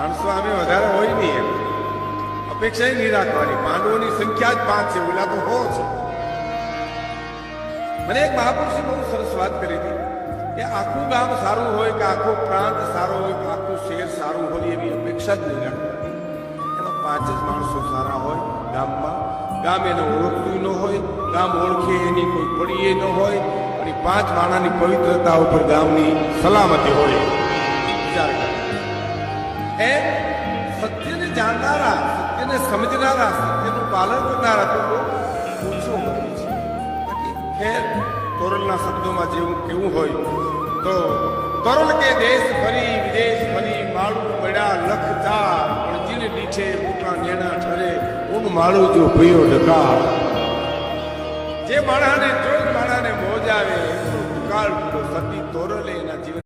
માણસો આમે વધારે હોય નહીં એમ. અપેક્ષા નહીં રાખવાની. પાંડવોની સંખ્યા જ પાંચ છે, ઓલા તો હો છે. મને એક મહાપુરુષે બહુ સરસ વાત કરી હતી કે આખું ગામ સારું હોય કે આખો પ્રાંત સારો હોય કે આખું શહેર સારું હોય એવી અપેક્ષા જ નહીં રાખવાની. એમાં પાંચ જ માણસો સારા હોય ગામમાં. ગામ એને ઓળખતું ન હોય, ગામ ઓળખે એની કોઈ પડીએ ન હોય, અને પાંચ માણાની પવિત્રતા ઉપર ગામની સલામતી હોય. વિચાર કરો. એ સત્યને જાણનારા, સત્યને સમજનારા, સત્યનું પાલન કરનારા તો ઓછો હોય છે. ખેર તોરલના શબ્દોમાં જેવું કેવું હોય, તો તોરલ કે દેશ ફરી, વિદેશ ફરી, માળું પડ્યા લખ ચાર પણ નીચે મોટા નેણા ઠરે, ઊન માળું જો ભયો ડકા જે માણાને જોઈ માણાને મોજ આવે, એનો દુકાળ સતી તોરલે એના જીવન